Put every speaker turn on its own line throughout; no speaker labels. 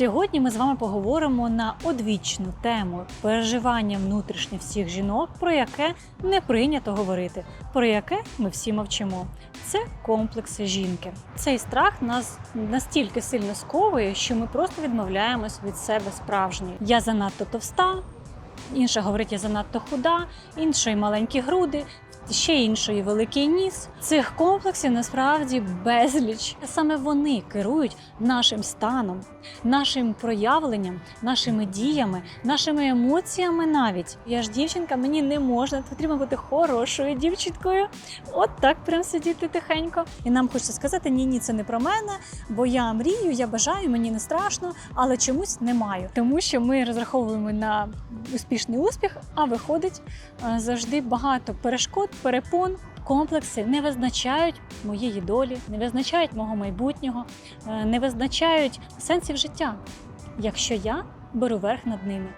Сьогодні ми з вами поговоримо на одвічну тему переживання внутрішнє всіх жінок, про яке не прийнято говорити, про яке ми всі мовчимо. Це комплекси жінки. Цей страх нас настільки сильно сковує, що ми просто відмовляємось від себе справжньої. Я занадто товста, інша говорить, я занадто худа, іншої маленькі груди. Ще іншої великий ніс. Цих комплексів насправді безліч. Саме вони керують нашим станом, нашим проявленням, нашими діями, нашими емоціями. Навіть я ж дівчинка, мені не можна, потрібно бути хорошою дівчинкою. От так прям сидіти тихенько. І нам хочеться сказати: ні, ні, це не про мене, бо я мрію, я бажаю, мені не страшно, але чомусь не маю. Тому що ми розраховуємо на успішний успіх, а виходить е, завжди багато перешкод, перепон. Комплекси не визначають моєї долі, не визначають мого майбутнього, е, не визначають сенсів життя, якщо я беру верх над ними.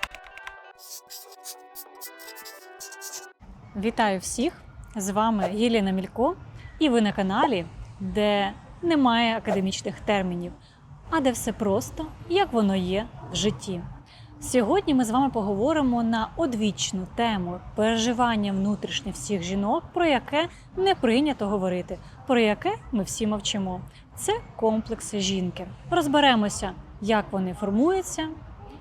Вітаю всіх! З вами Єліна Мілько, і ви на каналі, де немає академічних термінів, а де все просто, як воно є в житті. Сьогодні ми з вами поговоримо на одвічну тему переживання внутрішнє всіх жінок, про яке не прийнято говорити, про яке ми всі мовчимо. Це комплекси жінки. Розберемося, як вони формуються,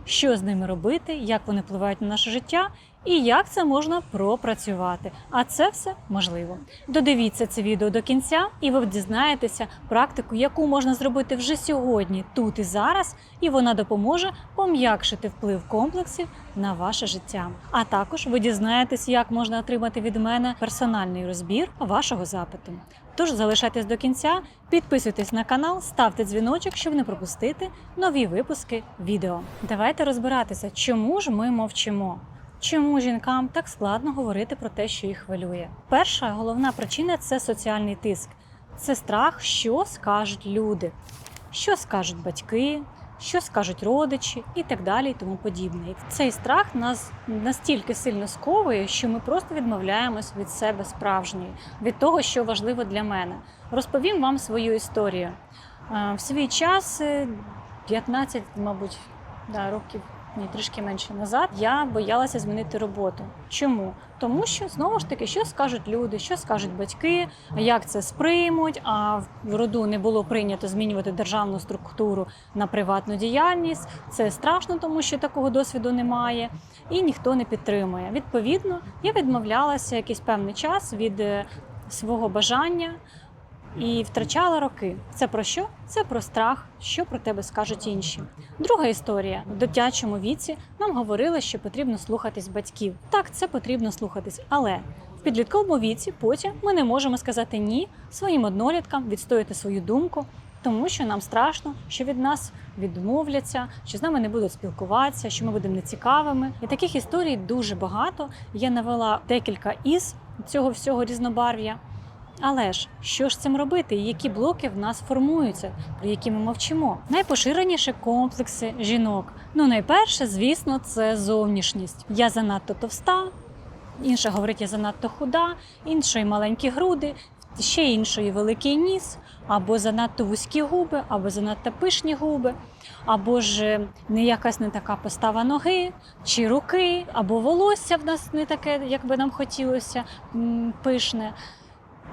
що з ними робити, як вони впливають на наше життя і як це можна пропрацювати. А це все можливо. Додивіться це відео до кінця, і ви дізнаєтеся практику, яку можна зробити вже сьогодні, тут і зараз, і вона допоможе пом'якшити вплив комплексів на ваше життя. А також ви дізнаєтесь, як можна отримати від мене персональний розбір вашого запиту. Тож залишайтесь до кінця, підписуйтесь на канал, ставте дзвіночок, щоб не пропустити нові випуски відео. Давайте розбиратися, чому ж ми мовчимо. Чому жінкам так складно говорити про те, що їх хвилює? Перша головна причина це соціальний тиск, це страх, що скажуть люди, що скажуть батьки, що скажуть родичі і так далі, і тому подібне. І цей страх нас настільки сильно сковує, що ми просто відмовляємось від себе справжньої, від того, що важливо для мене. Розповім вам свою історію. Е, В свій час, е, 15, мабуть, да, років ні, трішки менше назад, я боялася змінити роботу. Чому? Тому що знову ж таки, що скажуть люди, що скажуть батьки, як це сприймуть. А в роду не було прийнято змінювати державну структуру на приватну діяльність. Це страшно, тому що такого досвіду немає, і ніхто не підтримує. Відповідно, я відмовлялася якийсь певний час від е, свого бажання. І втрачала роки. Це про що? Це про страх, що про тебе скажуть інші. Друга історія в дитячому віці нам говорили, що потрібно слухатись батьків. Так, це потрібно слухатись, але в підлітковому віці потім ми не можемо сказати ні своїм одноліткам, відстояти свою думку. Тому що нам страшно, що від нас відмовляться, що з нами не будуть спілкуватися, що ми будемо нецікавими. І таких історій дуже багато. Я навела декілька із цього всього різнобарв'я. Але ж що ж цим робити? І які блоки в нас формуються, про які ми мовчимо? Найпоширеніші комплекси жінок. Ну, найперше, звісно, це зовнішність. Я занадто товста, інша говорить, я занадто худа, іншої маленькі груди, ще іншої великий ніс, або занадто вузькі губи, або занадто пишні губи, або ж не якась не така постава ноги чи руки, або волосся в нас не таке, як би нам хотілося, пишне.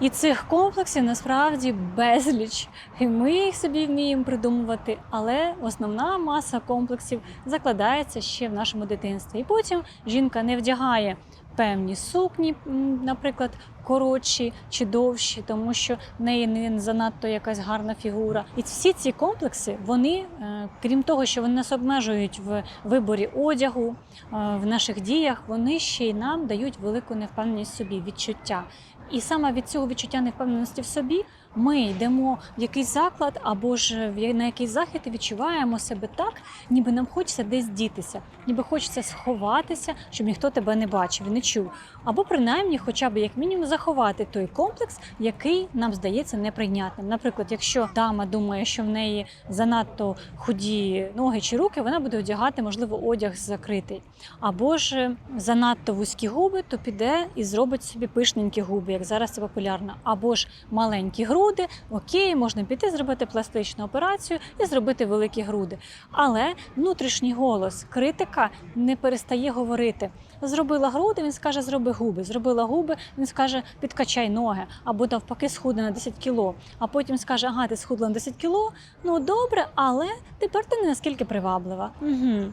І цих комплексів насправді безліч. І ми їх собі вміємо придумувати, але основна маса комплексів закладається ще в нашому дитинстві. І потім жінка не вдягає певні сукні, наприклад, коротші чи довші, тому що в неї не занадто якась гарна фігура. І всі ці комплекси, вони, е, крім того, що вони нас обмежують в виборі одягу, е, в наших діях, вони ще й нам дають велику невпевненість собі, відчуття. І саме від цього відчуття невпевненості в собі ми йдемо в якийсь заклад або ж на якийсь захід і відчуваємо себе так, ніби нам хочеться десь дітися, ніби хочеться сховатися, щоб ніхто тебе не бачив не чув. Або принаймні, хоча б як мінімум, заховати той комплекс, який нам здається неприйнятним. Наприклад, якщо дама думає, що в неї занадто худі ноги чи руки, вона буде одягати, можливо, одяг закритий. Або ж занадто вузькі губи, то піде і зробить собі пишненькі губи, як зараз це популярно, або ж маленькі груди. Груди, окей, можна піти зробити пластичну операцію і зробити великі груди. Але внутрішній голос критика не перестає говорити. Зробила груди, він скаже, зроби губи. Зробила губи, він скаже, підкачай ноги, або навпаки, схудни на 10 кіло. А потім скаже, ага, ти схудла на 10 кіло. Ну добре, але тепер ти не наскільки приваблива. Угу.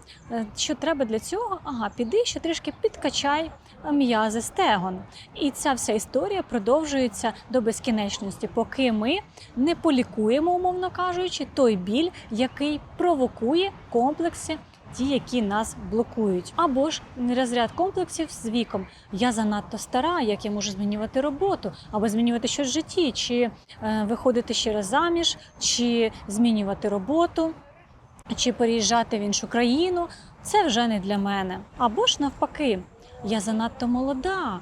Що треба для цього? Ага, піди ще трішки підкачай м'язи стегон. І ця вся історія продовжується до безкінечності, поки ми не полікуємо, умовно кажучи, той біль, який провокує комплекси. Ті, які нас блокують, або ж розряд комплексів з віком. Я занадто стара, як я можу змінювати роботу, або змінювати щось в житті, чи е, виходити ще раз заміж, чи змінювати роботу, чи переїжджати в іншу країну. Це вже не для мене. Або ж навпаки, я занадто молода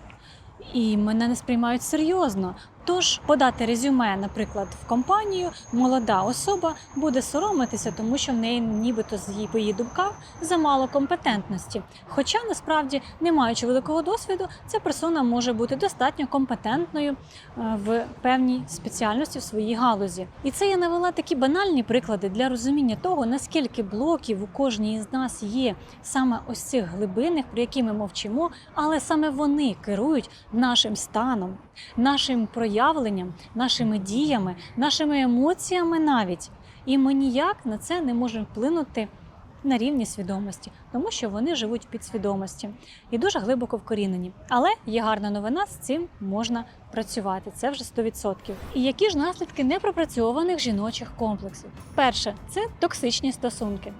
і мене не сприймають серйозно. Тож подати резюме, наприклад, в компанію молода особа буде соромитися, тому що в неї нібито з її по її думках замало компетентності. Хоча насправді, не маючи великого досвіду, ця персона може бути достатньо компетентною е, в певній спеціальності в своїй галузі. І це я навела такі банальні приклади для розуміння того, наскільки блоків у кожній із нас є саме ось цих глибинних, про які ми мовчимо, але саме вони керують нашим станом, нашим проявленням, нашими діями, нашими емоціями навіть. І ми ніяк на це не можемо вплинути на рівні свідомості, тому що вони живуть в підсвідомості і дуже глибоко вкорінені. Але є гарна новина, з цим можна працювати. Це вже 100%. І які ж наслідки непропрацьованих жіночих комплексів? Перше це токсичні стосунки.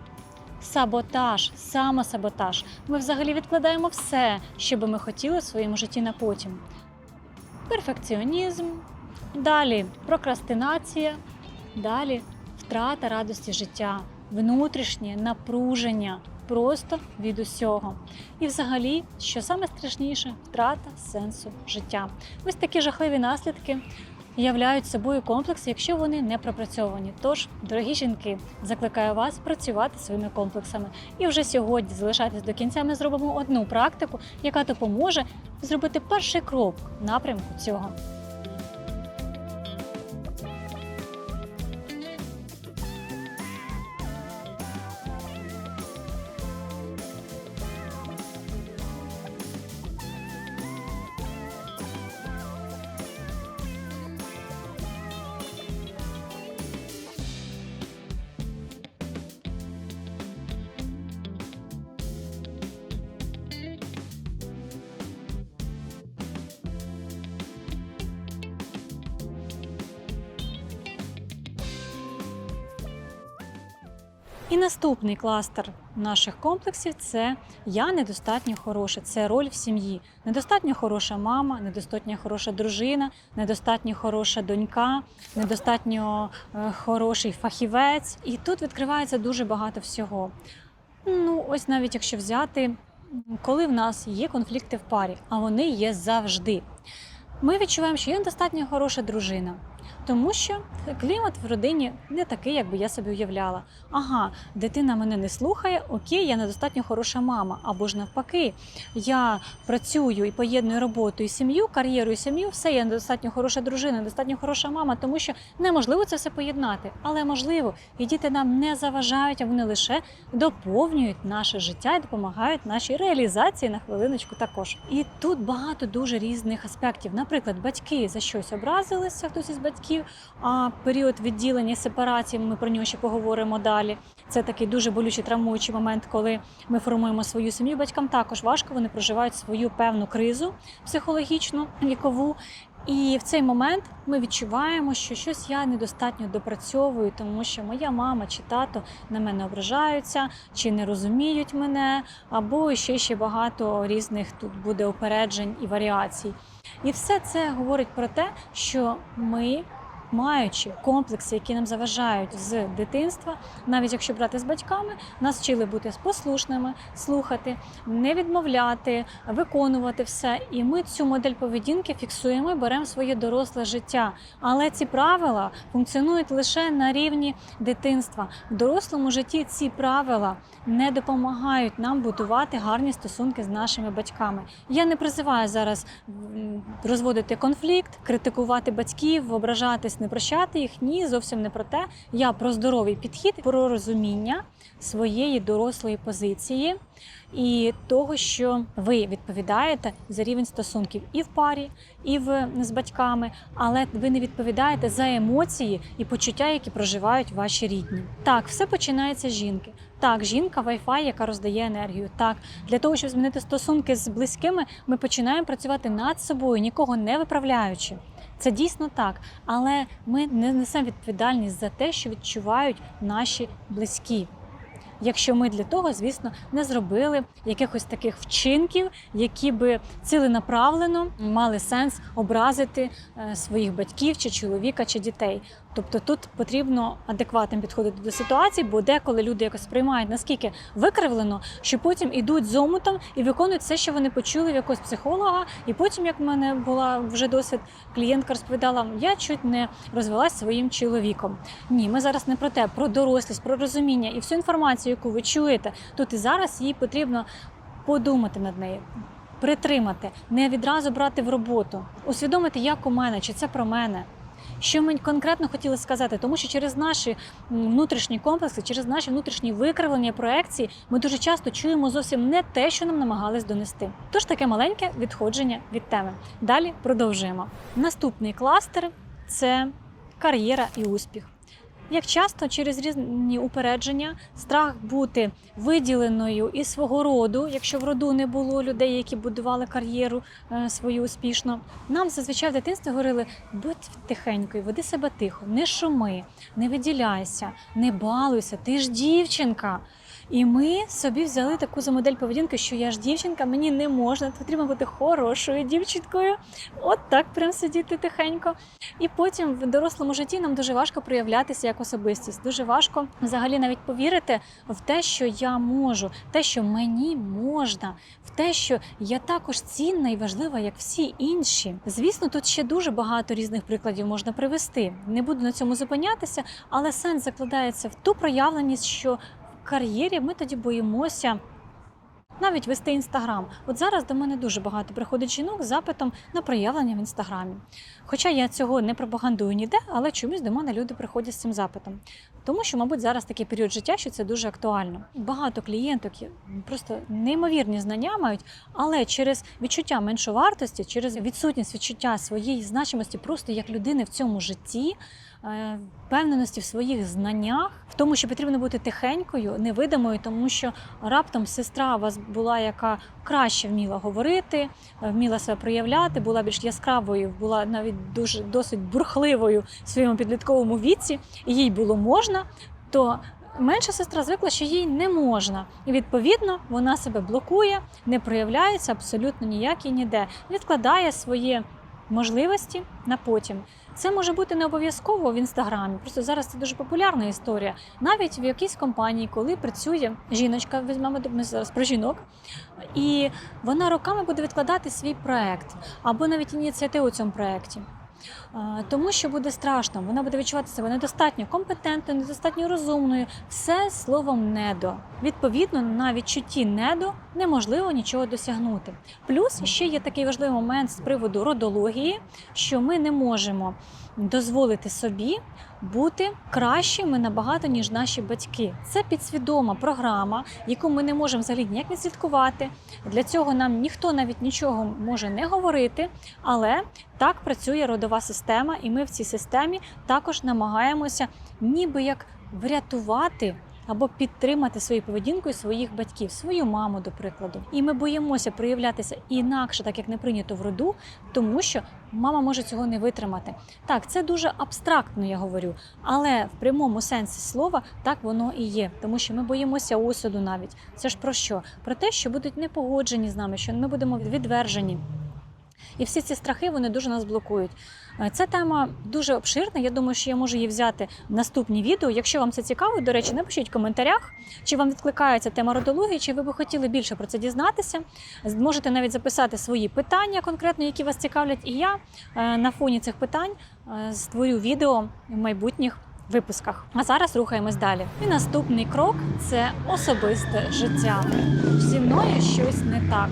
Саботаж, самосаботаж. Ми взагалі відкладаємо все, що би ми хотіли в своєму житті на потім. Перфекціонізм, далі прокрастинація, далі втрата радості життя, внутрішнє напруження просто від усього. І взагалі, що саме страшніше, втрата сенсу життя. Ось такі жахливі наслідки являють собою комплекс, якщо вони не пропрацьовані. Тож, дорогі жінки, закликаю вас працювати своїми комплексами. І вже сьогодні залишайтесь до кінця. Ми зробимо одну практику, яка допоможе зробити перший крок напрямку цього. Наступний кластер наших комплексів це я недостатньо хороша. Це роль в сім'ї. Недостатньо хороша мама, недостатньо хороша дружина, недостатньо хороша донька, недостатньо е, хороший фахівець. І тут відкривається дуже багато всього. Ну, ось навіть якщо взяти, коли в нас є конфлікти в парі, а вони є завжди. Ми відчуваємо, що я недостатньо хороша дружина. Тому що клімат в родині не такий, як би я собі уявляла. Ага, дитина мене не слухає, окей, я недостатньо хороша мама. Або ж навпаки, я працюю і поєдную роботу і сім'ю, кар'єру і сім'ю, все, я недостатньо хороша дружина, недостатньо хороша мама, тому що неможливо це все поєднати. Але можливо, і діти нам не заважають, а вони лише доповнюють наше життя і допомагають нашій реалізації на хвилиночку також. І тут багато дуже різних аспектів. Наприклад, батьки за щось образилися, хтось із батьків, а період відділення сепарації, ми про нього ще поговоримо далі. Це такий дуже болючий травмуючий момент, коли ми формуємо свою сім'ю. Батькам також важко, вони проживають свою певну кризу психологічну, вікову. І в цей момент ми відчуваємо, що щось я недостатньо допрацьовую, тому що моя мама чи тато на мене ображаються, чи не розуміють мене, або ще ще багато різних тут буде опереджень і варіацій. І все це говорить про те, що ми. Маючи комплекси, які нам заважають з дитинства, навіть якщо брати з батьками, нас вчили бути послушними, слухати, не відмовляти, виконувати все. І ми цю модель поведінки фіксуємо і беремо своє доросле життя. Але ці правила функціонують лише на рівні дитинства. В дорослому житті ці правила не допомагають нам будувати гарні стосунки з нашими батьками. Я не призиваю зараз розводити конфлікт, критикувати батьків, ображатись не прощати їх. Ні, зовсім не про те. Я про здоровий підхід, про розуміння своєї дорослої позиції і того, що ви відповідаєте за рівень стосунків і в парі, і в з батьками, але ви не відповідаєте за емоції і почуття, які проживають ваші рідні. Так, все починається з жінки. Так, жінка Wi-Fi, яка роздає енергію. Так, для того, щоб змінити стосунки з близькими, ми починаємо працювати над собою, нікого не виправляючи. Це дійсно так, але ми не несемо відповідальність за те, що відчувають наші близькі. Якщо ми для того, звісно, не зробили якихось таких вчинків, які би ціленаправлено мали сенс образити е, своїх батьків, чи чоловіка, чи дітей. Тобто тут потрібно адекватно підходити до ситуації, бо деколи люди якось сприймають наскільки викривлено, що потім ідуть з омутом і виконують все, що вони почули в якогось психолога. І потім, як в мене була вже досвід, клієнтка розповідала, я чуть не розвелась своїм чоловіком. Ні, ми зараз не про те, про дорослість, про розуміння і всю інформацію, яку ви чуєте, тут і зараз їй потрібно подумати над нею. Притримати, не відразу брати в роботу, усвідомити, як у мене, чи це про мене. Що ми конкретно хотіли сказати, тому що через наші внутрішні комплекси, через наші внутрішні викривлення проекції, ми дуже часто чуємо зовсім не те, що нам намагались донести. Тож таке маленьке відходження від теми. Далі продовжуємо. Наступний кластер це кар'єра і успіх. Як часто через різні упередження, страх бути виділеною із свого роду, якщо в роду не було людей, які будували кар'єру е, свою успішно, нам зазвичай в дитинстві говорили: будь тихенькою, веди себе тихо, не шуми, не виділяйся, не балуйся, ти ж дівчинка. І ми собі взяли таку за модель поведінки, що я ж дівчинка, мені не можна, потрібно бути хорошою дівчинкою. От так прям сидіти тихенько. І потім в дорослому житті нам дуже важко проявлятися як особистість. Дуже важко взагалі навіть повірити в те, що я можу, те, що мені можна, в те, що я також цінна і важлива, як всі інші. Звісно, тут ще дуже багато різних прикладів можна привести. Не буду на цьому зупинятися, але сенс закладається в ту проявленість, що кар'єрі ми тоді боїмося. Навіть вести інстаграм. От зараз до мене дуже багато приходить жінок з запитом на проявлення в інстаграмі. Хоча я цього не пропагандую ніде, але чомусь до мене люди приходять з цим запитом. Тому що, мабуть, зараз такий період життя, що це дуже актуально. Багато клієнток просто неймовірні знання мають, але через відчуття меншовартості, через відсутність відчуття своєї значимості просто як людини в цьому житті. е, Впевненості в своїх знаннях, в тому, що потрібно бути тихенькою, невидимою, тому що раптом сестра у вас була, яка краще вміла говорити, е, вміла себе проявляти, була більш яскравою, була навіть дуже досить бурхливою в своєму підлітковому віці, і їй було можна, то менша сестра звикла, що їй не можна. І відповідно вона себе блокує, не проявляється абсолютно ніяк і ніде, відкладає своє можливості на потім. Це може бути не обов'язково в інстаграмі. Просто зараз це дуже популярна історія. Навіть в якійсь компанії, коли працює жіночка, візьмемо ми зараз про жінок, і вона роками буде відкладати свій проект або навіть ініціативу у цьому проекті. Тому що буде страшно, вона буде відчувати себе недостатньо компетентною, недостатньо розумною, все словом недо. Відповідно, на відчутті недо неможливо нічого досягнути. Плюс ще є такий важливий момент з приводу родології, що ми не можемо дозволити собі бути кращими набагато ніж наші батьки. Це підсвідома програма, яку ми не можемо взагалі ніяк відслідкувати. Для цього нам ніхто навіть нічого може не говорити, але так працює родова система, і ми в цій системі також намагаємося, ніби як врятувати. Або підтримати свою поведінкою своїх батьків, свою маму, до прикладу. І ми боїмося проявлятися інакше, так як не прийнято в роду, тому що мама може цього не витримати. Так, це дуже абстрактно, я говорю, але в прямому сенсі слова так воно і є, тому що ми боїмося осуду навіть. Це ж про що? Про те, що будуть непогоджені з нами, що ми будемо відвержені. І всі ці страхи вони дуже нас блокують. Е, Ця тема дуже обширна. Я думаю, що я можу її взяти в наступні відео. Якщо вам це цікаво, до речі, напишіть в коментарях, чи вам відкликається тема родології, чи ви би хотіли більше про це дізнатися. Можете навіть записати свої питання конкретно, які вас цікавлять. І я е, на фоні цих питань е, створю відео в майбутніх випусках. А зараз рухаємось далі. І наступний крок це особисте життя. Зі мною щось не так.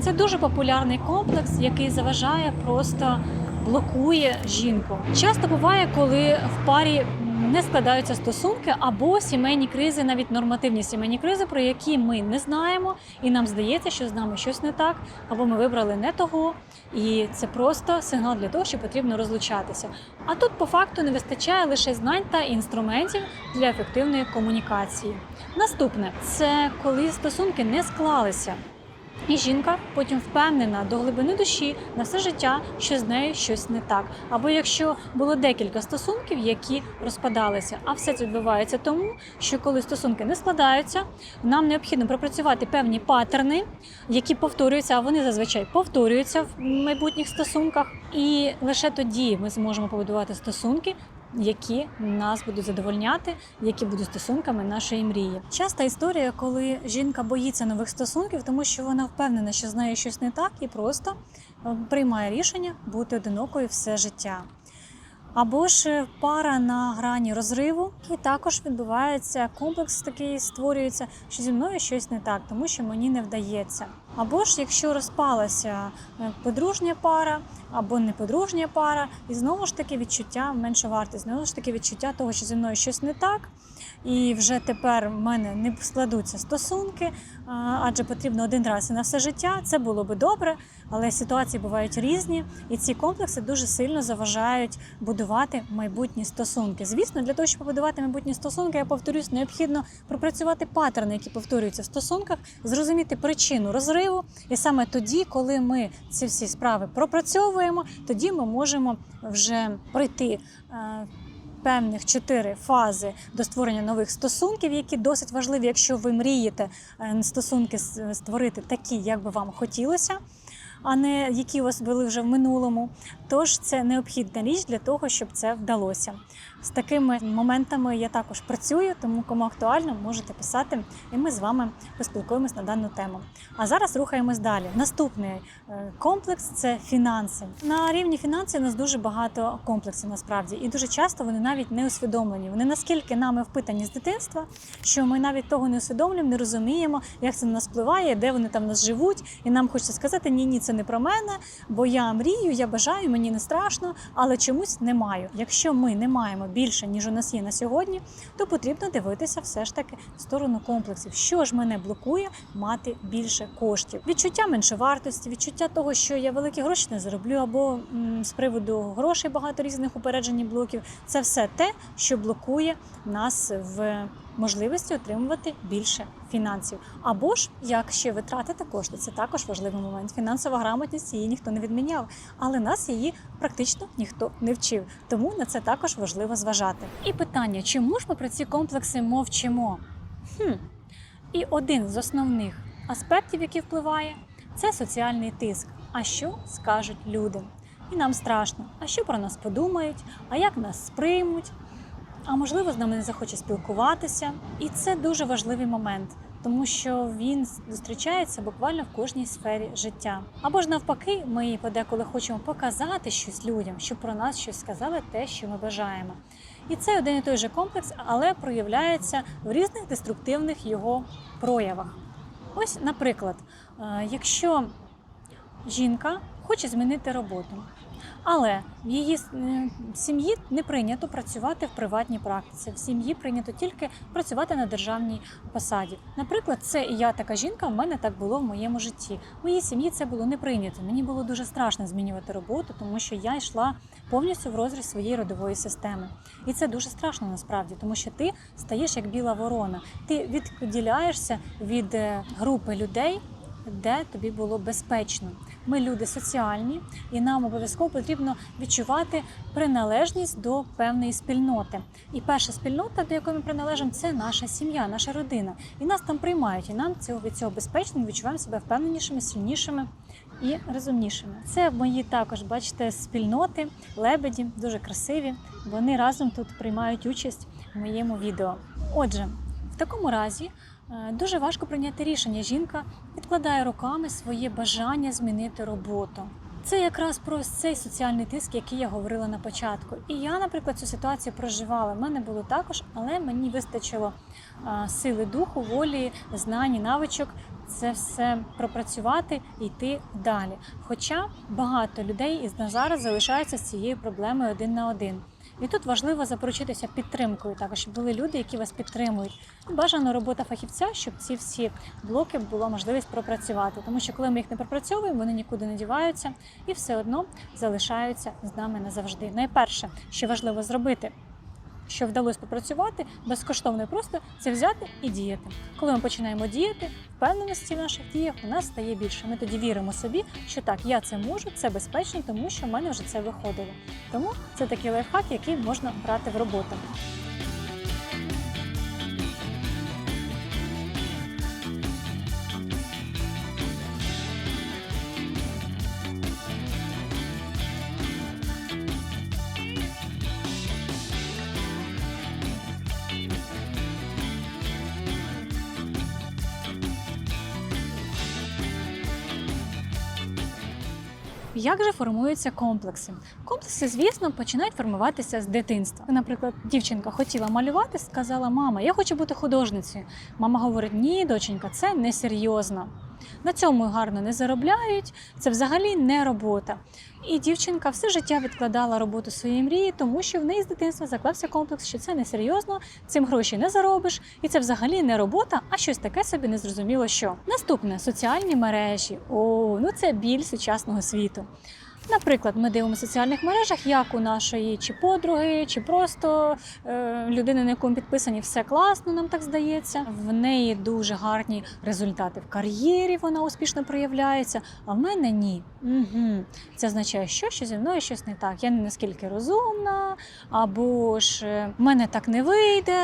Це дуже популярний комплекс, який заважає просто блокує жінку. Часто буває, коли в парі не складаються стосунки або сімейні кризи, навіть нормативні сімейні кризи, про які ми не знаємо, і нам здається, що з нами щось не так, або ми вибрали не того, і це просто сигнал для того, що потрібно розлучатися. А тут по факту не вистачає лише знань та інструментів для ефективної комунікації. Наступне це коли стосунки не склалися. І жінка потім впевнена до глибини душі на все життя, що з нею щось не так. Або якщо було декілька стосунків, які розпадалися, а все це відбувається тому, що коли стосунки не складаються, нам необхідно пропрацювати певні паттерни, які повторюються, а вони зазвичай повторюються в майбутніх стосунках. І лише тоді ми зможемо побудувати стосунки, які нас будуть задовольняти, які будуть стосунками нашої мрії. Часта історія, коли жінка боїться нових стосунків, тому що вона впевнена, що з нею щось не так, і просто е, приймає рішення бути одинокою все життя. Або ж пара на грані розриву, і також відбувається комплекс такий створюється, що зі мною щось не так, тому що мені не вдається. Або ж якщо розпалася е, подружня пара або неподружня пара, і знову ж таки відчуття меншовартість, знову ж таки відчуття того, що зі мною щось не так, і вже тепер в мене не складуться стосунки, адже потрібно один раз і на все життя. Це було би добре, але ситуації бувають різні, і ці комплекси дуже сильно заважають будувати майбутні стосунки. Звісно, для того, щоб побудувати майбутні стосунки, я повторюсь, необхідно пропрацювати паттерни, які повторюються в стосунках, зрозуміти причину розриву. І саме тоді, коли ми ці всі справи пропрацьовуємо, тоді ми можемо вже пройти. Певних чотири фази до створення нових стосунків, які досить важливі, якщо ви мрієте е, стосунки створити такі, як би вам хотілося, а не які у вас були вже в минулому. Тож це необхідна річ для того, щоб це вдалося. З такими моментами я також працюю, тому кому актуально, можете писати, і ми з вами поспілкуємось на дану тему. А зараз рухаємось далі. Наступний е, комплекс це фінанси. На рівні фінансів у нас дуже багато комплексів насправді, і дуже часто вони навіть не усвідомлені. Вони наскільки нами впитані з дитинства, що ми навіть того не усвідомлюємо, не розуміємо, як це на нас впливає, де вони там нас живуть. І нам хочеться сказати, ні, ні, це не про мене, бо я мрію, я бажаю, мені не страшно, але чомусь не маю. Якщо ми не маємо більше, ніж у нас є на сьогодні, то потрібно дивитися все ж таки в сторону комплексів. Що ж мене блокує мати більше коштів? Відчуття меншовартості, відчуття того, що я великі гроші не зароблю, або м, з приводу грошей багато різних упереджень і блоків. Це все те, що блокує нас в можливості отримувати більше фінансів. Або ж як ще витратити кошти, це також важливий момент. Фінансова грамотність її ніхто не відміняв, але нас її практично ніхто не вчив. Тому на це також важливо зважати. І питання: чому ж ми про ці комплекси мовчимо? Хм. І один з основних аспектів, який впливає, це соціальний тиск. А що скажуть люди? І нам страшно. А що про нас подумають? А як нас сприймуть? А можливо, з нами не захоче спілкуватися. І це дуже важливий момент, тому що він зустрічається буквально в кожній сфері життя. Або ж навпаки, ми подеколи хочемо показати щось людям, щоб про нас щось сказали, те, що ми бажаємо. І це один і той же комплекс, але проявляється в різних деструктивних його проявах. Ось, наприклад, е, якщо жінка хоче змінити роботу, але в її е, сім'ї не прийнято працювати в приватній практиці. В сім'ї прийнято тільки працювати на державній посаді. Наприклад, це і я така жінка, в мене так було в моєму житті. В моїй сім'ї це було не прийнято. Мені було дуже страшно змінювати роботу, тому що я йшла повністю в розріз своєї родової системи. І це дуже страшно насправді, тому що ти стаєш як біла ворона. Ти відділяєшся від е, групи людей, де тобі було безпечно. Ми люди соціальні, і нам обов'язково потрібно відчувати приналежність до певної спільноти. І перша спільнота, до якої ми приналежимо, це наша сім'я, наша родина. І нас там приймають, і нам цього від цього безпечно відчуваємо себе впевненішими, сильнішими. І розумнішими. Це мої також, бачите, спільноти, лебеді, дуже красиві. Вони разом тут приймають участь в моєму відео. Отже, в такому разі дуже важко прийняти рішення. Жінка відкладає руками своє бажання змінити роботу. Це якраз про цей соціальний тиск, який я говорила на початку. І я, наприклад, цю ситуацію проживала. У мене було також, але мені вистачило сили духу, волі, знань, і навичок це все пропрацювати і йти далі. Хоча багато людей на зараз залишаються з цією проблемою один на один. І тут важливо запоручитися підтримкою, також щоб були люди, які вас підтримують. Бажано робота фахівця, щоб ці всі блоки була можливість пропрацювати. Тому що коли ми їх не пропрацьовуємо, вони нікуди не діваються і все одно залишаються з нами назавжди. Найперше, що важливо зробити. Що вдалося попрацювати безкоштовно і просто це взяти і діяти. Коли ми починаємо діяти, впевненості в наших діях у нас стає більше. Ми тоді віримо собі, що так, я це можу, це безпечно, тому що в мене вже це виходило. Тому це такий лайфхак, який можна брати в роботу. Як же формуються комплекси? Комплекси, звісно, починають формуватися з дитинства. Наприклад, дівчинка хотіла малювати, сказала: Мама, я хочу бути художницею. Мама говорить: Ні, доченька, це несерйозно. На цьому гарно не заробляють, це взагалі не робота. І дівчинка все життя відкладала роботу своєї мрії, тому що в неї з дитинства заклався комплекс, що це несерйозно, цим гроші не заробиш, і це взагалі не робота, а щось таке собі незрозуміло що. Наступне соціальні мережі. О, ну це біль сучасного світу. Наприклад, ми дивимося в соціальних мережах, як у нашої чи подруги, чи просто е, людини, на яку ми підписані, все класно, нам так здається. В неї дуже гарні результати в кар'єрі, вона успішно проявляється, а в мене ні. Угу. Це означає, що, що зі мною щось не так. Я не наскільки розумна, або ж е, в мене так не вийде.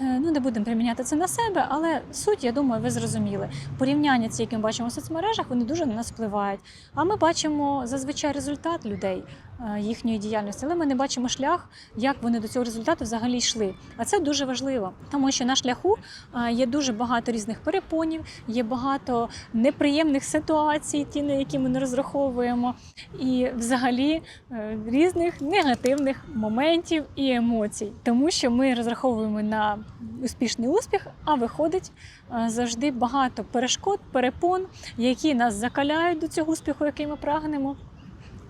Е, Ну, не будемо приміняти це на себе, але суть, я думаю, ви зрозуміли. Порівняння ці, які ми бачимо в соцмережах, вони дуже на нас впливають. А ми бачимо зазвичай результат людей е, їхньої діяльності, але ми не бачимо шлях, як вони до цього результату взагалі йшли. А це дуже важливо, тому що на шляху е, є дуже багато різних перепонів, є багато неприємних ситуацій, ті, на які ми не розраховуємо, і взагалі е, різних негативних моментів і емоцій, тому що ми розраховуємо на успішний успіх, а виходить завжди багато перешкод, перепон, які нас закаляють до цього успіху, який ми прагнемо.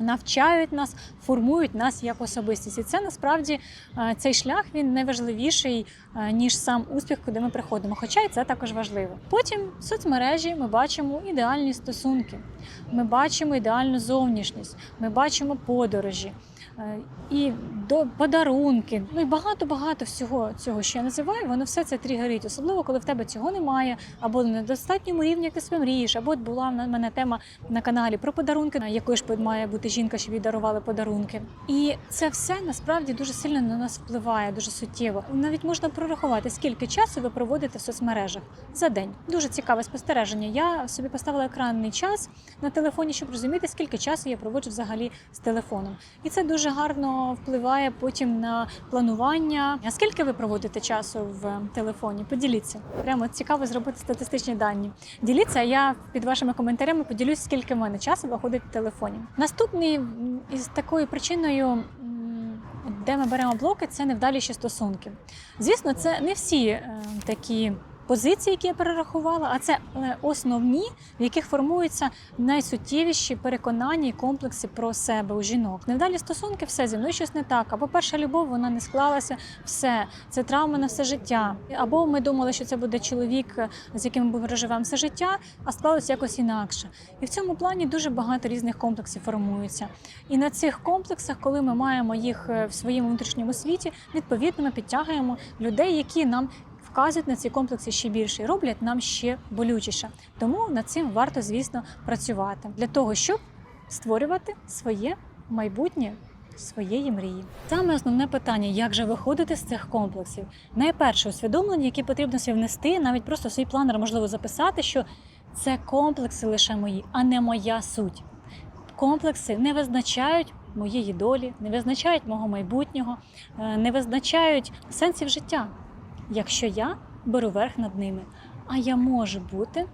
Навчають нас, формують нас як особистість, і це насправді е, цей шлях він найважливіший е, ніж сам успіх, куди ми приходимо. Хоча і це також важливо. Потім в соцмережі ми бачимо ідеальні стосунки, ми бачимо ідеальну зовнішність, ми бачимо подорожі. Е, І до подарунки, ну і багато багато всього цього, що я називаю, воно все це тригерить, особливо коли в тебе цього немає, або на недостатньому рівні, як ти себе мрієш, або була в мене тема на каналі про подарунки, якою ж має бути жінка, щоб їй дарували подарунки. І це все насправді дуже сильно на нас впливає, дуже суттєво. Навіть можна прорахувати, скільки часу ви проводите в соцмережах за день. Дуже цікаве спостереження. Я собі поставила екранний час на телефоні, щоб розуміти, скільки часу я проводжу взагалі з телефоном. І це дуже гарно впливає потім на планування. А скільки ви проводите часу в телефоні? Поділіться. Прямо цікаво зробити статистичні дані. Діліться, а я під вашими коментарями поділюсь, скільки в мене часу виходить в телефоні. Наступний із такою причиною. Де ми беремо блоки, це невдаліші стосунки. Звісно, це не всі е, такі позиції, які я перерахувала, а це е, основні, в яких формуються найсуттєвіші переконання і комплекси про себе у жінок. Невдалі стосунки, все зі мною щось не так. Або перша любов вона не склалася, все це травма на все життя. Або ми думали, що це буде чоловік, з яким ми переживемо все життя, а склалося якось інакше. І в цьому плані дуже багато різних комплексів формуються. І на цих комплексах, коли ми маємо їх е, в своєму внутрішньому світі, відповідно ми підтягуємо людей, які нам вказують на ці комплекси ще більше і роблять нам ще болючіше. Тому над цим варто, звісно, працювати для того, щоб створювати своє майбутнє. Своєї мрії саме основне питання, як же виходити з цих комплексів. Найперше усвідомлення, яке потрібно собі внести, навіть просто свій планер можливо записати, що це комплекси лише мої, а не моя суть. Комплекси не визначають моєї долі, не визначають мого майбутнього, е, не визначають сенсів життя якщо я беру верх над ними. А я можу бути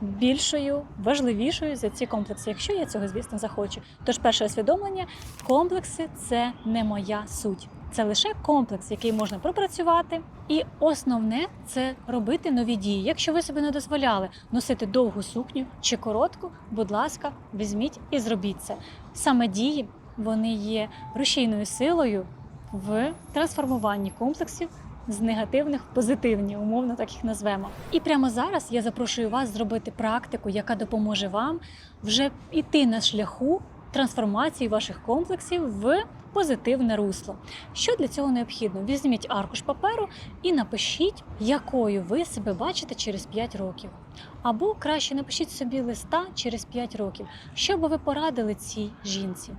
більшою, важливішою за ці комплекси, якщо я цього, звісно, захочу. Тож, перше усвідомлення: комплекси це не моя суть. Це лише комплекс, який можна пропрацювати. І основне це робити нові дії. Якщо ви собі не дозволяли носити довгу сукню чи коротку, будь ласка, візьміть і зробіть це. Саме дії вони є рушійною силою в трансформуванні комплексів з негативних в позитивні, умовно так їх назвемо. І прямо зараз я запрошую вас зробити практику, яка допоможе вам вже йти на шляху трансформації ваших комплексів в позитивне русло. Що для цього необхідно? Візьміть аркуш паперу і напишіть, якою ви себе бачите через 5 років. Або краще напишіть собі листа через 5 років, що би ви порадили цій жінці.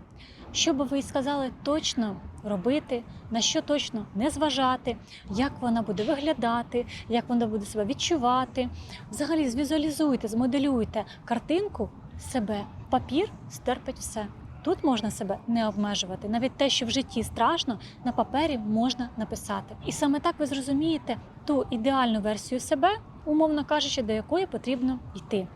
Що би ви сказали точно робити, на що точно не зважати, як вона буде виглядати, як вона буде себе відчувати. Взагалі звізуалізуйте, змоделюйте картинку себе. Папір стерпить все. Тут можна себе не обмежувати. Навіть те, що в житті страшно, на папері можна написати. І саме так ви зрозумієте ту ідеальну версію себе, умовно кажучи, до якої потрібно йти.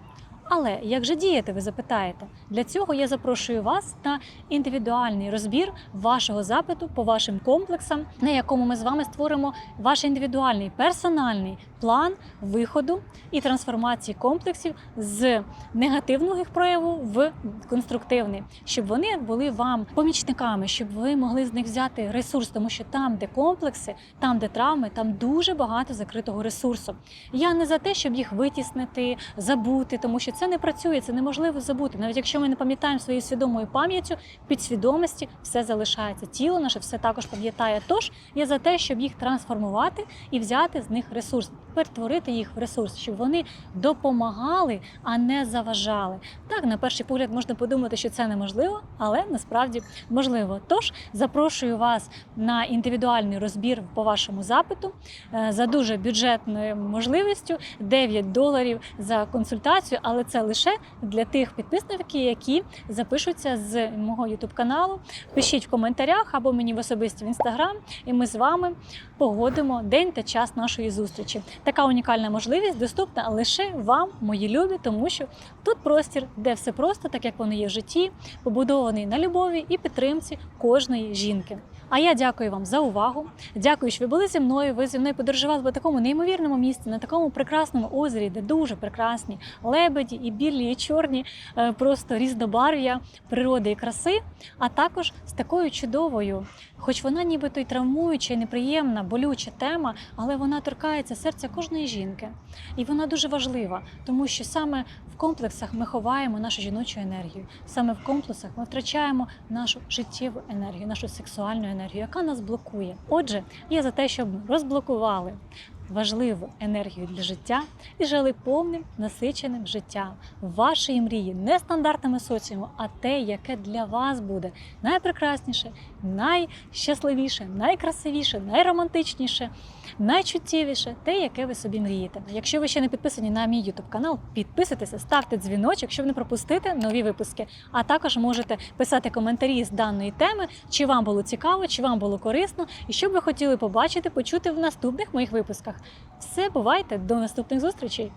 Але як же діяти, ви запитаєте? Для цього я запрошую вас на індивідуальний розбір вашого запиту по вашим комплексам, на якому ми з вами створимо ваш індивідуальний персональний план виходу і трансформації комплексів з негативного їх прояву в конструктивний, щоб вони були вам помічниками, щоб ви могли з них взяти ресурс, тому що там, де комплекси, там, де травми, там дуже багато закритого ресурсу. Я не за те, щоб їх витіснити, забути, тому що це не працює, це неможливо забути. Навіть якщо ми не пам'ятаємо своєю свідомою пам'яттю, підсвідомості все залишається. Тіло наше все також пам'ятає. Тож я за те, щоб їх трансформувати і взяти з них ресурс, перетворити їх в ресурс, щоб вони допомагали, а не заважали. Так, на перший погляд можна подумати, що це неможливо, але насправді можливо. Тож запрошую вас на індивідуальний розбір по вашому запиту е, за дуже бюджетною можливістю 9 доларів за консультацію, але це лише для тих підписників, які запишуться з мого youtube каналу. Пишіть в коментарях або мені в особисті в інстаграм, і ми з вами погодимо день та час нашої зустрічі. Така унікальна можливість доступна лише вам, мої любі, тому що тут простір, де все просто, так як воно є в житті, побудований на любові і підтримці кожної жінки. А я дякую вам за увагу. Дякую, що ви були зі мною. Ви зі мною подорожували по такому неймовірному місці, на такому прекрасному озері, де дуже прекрасні лебеді, і білі, і чорні, е, просто різнобарв'я природи і краси, а також з такою чудовою, хоч вона нібито й травмуюча, і неприємна, болюча тема, але вона торкається серця кожної жінки. І вона дуже важлива, тому що саме в комплексах ми ховаємо нашу жіночу енергію. Саме в комплексах ми втрачаємо нашу життєву енергію, нашу сексуальну енергію, яка нас блокує. Отже, я за те, щоб розблокували важливу енергію для життя і жили повним насиченим життям. Вашої мрії, не стандартами соціуму, а те, яке для вас буде найпрекрасніше, найщасливіше, найкрасивіше, найромантичніше, найчуттєвіше, те, яке ви собі мрієте. Якщо ви ще не підписані на мій YouTube канал, підписуйтеся, ставте дзвіночок, щоб не пропустити нові випуски. А також можете писати коментарі з даної теми, чи вам було цікаво, чи вам було корисно, і що б ви хотіли побачити, почути в наступних моїх випусках. Все, бувайте, до наступних зустрічей!